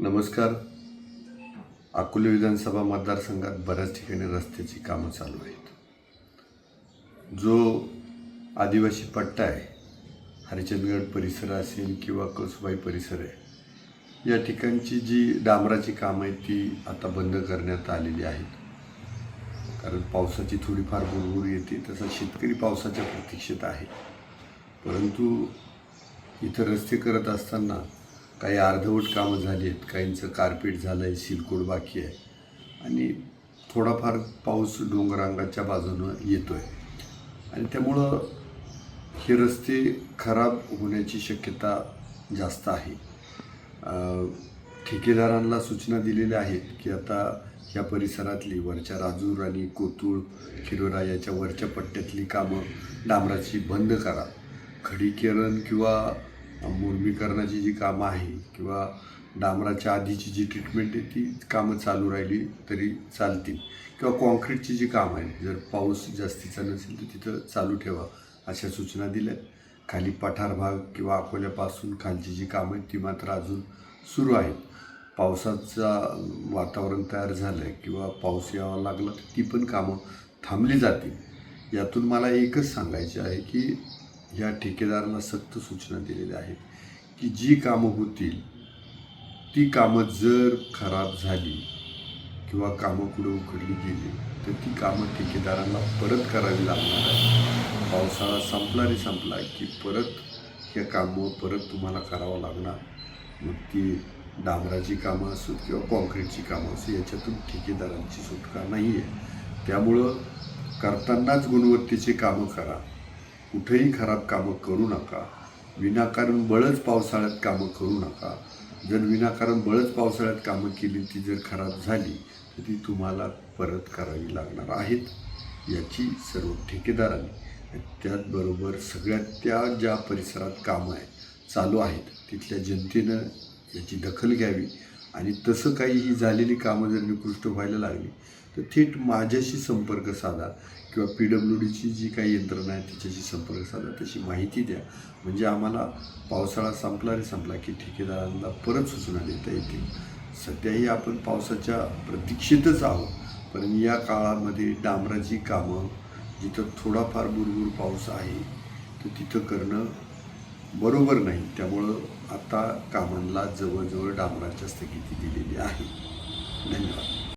नमस्कार. अकोले विधानसभा मतदारसंघात बऱ्याच ठिकाणी रस्त्याची कामं चालू आहेत. जो आदिवासी पट्टा आहे हरिचंदगड परिसर असेल किंवा कसबाई परिसर आहे या ठिकाणची जी डांबराची कामं आहेत ती आता बंद करण्यात आलेली आहेत. कारण पावसाची थोडीफार बुरबुर येते तसा शेतकरी पावसाच्या प्रतीक्षेत आहे. परंतु इथं रस्ते करत असताना काही अर्धवट कामं झाली आहेत. काहींचं कार्पेट झालं आहे सिलकोड बाकी आहे. आणि थोडाफार पाऊस डोंगरांगाच्या बाजूनं येतो आहे आणि त्यामुळं हे रस्ते खराब होण्याची शक्यता जास्त आहे. ठेकेदारांना सूचना दिलेल्या आहेत की आता या परिसरातली वरच्या राजूर आणि कोतूळ खिरोरा याच्या वरच्या पट्ट्यातली कामं डांबराची बंद करा. खडीकरण किंवा मुरमीकरणाची जी कामं आहे किंवा डांबराच्या आधीची जी ट्रीटमेंट आहे ती कामं चालू राहिली तरी चालतील. किंवा कॉन्क्रीटची जी कामं आहे जर पाऊस जास्तीचा नसेल तर तिथं चालू ठेवा अशा सूचना दिल्या. खाली पठार भाग किंवा अकोल्यापासून खालची जी कामं आहेत ती मात्र अजून सुरू आहेत. पावसाचा वातावरण तयार झालं आहे किंवा पाऊस यावा लागला तर ती पण कामं थांबली जातील. यातून मला एकच सांगायचे आहे की या ठेकेदारांना सक्त सूचना दिलेल्या आहेत की जी कामं होतील ती कामं जर खराब झाली किंवा कामं पुढे उघडली गेली तर ती कामं ठेकेदारांना परत करावी लागणार आहे पावसाळा संपला रे संपला की परत या कामं परत तुम्हाला करावं लागणार. मग ती डांबराची कामं असोत किंवा कॉन्क्रीटची कामं असो याच्यातून ठेकेदारांची सुटका नाही आहे त्यामुळं करतानाच गुणवत्तेची कामं करा. कुठेही खराब कामं करू नका. विनाकारण बळच पावसाळ्यात कामं करू नका. जर विनाकारण बळच पावसाळ्यात कामं केली ती जर खराब झाली तर ती तुम्हाला परत करावी लागणार आहेत याची सर्व ठेकेदारांनी. त्याचबरोबर सगळ्या त्या ज्या परिसरात कामं आहेत चालू आहेत तिथल्या जनतेनं याची दखल घ्यावी. आणि तसं काही ही झालेली कामं जर निकृष्ट व्हायला लागली तर थेट माझ्याशी संपर्क साधा किंवा पी डब्ल्यू डीची जी काही यंत्रणा आहे त्याच्याशी संपर्क साधा तशी माहिती द्या. म्हणजे आम्हाला पावसाळा संपला रे संपला की ठेकेदारांना परत सूचना देता येतील. सध्याही आपण पावसाच्या प्रतीक्षेतच आहोत. पण या काळामध्ये डांबराची कामं जिथं थोडाफार बुरबुर पाऊस आहे तर तिथं करणं बरोबर नाही. त्यामुळं आता कामांना जवळजवळ डांबराच्या स्थगिती दिलेली आहे. धन्यवाद.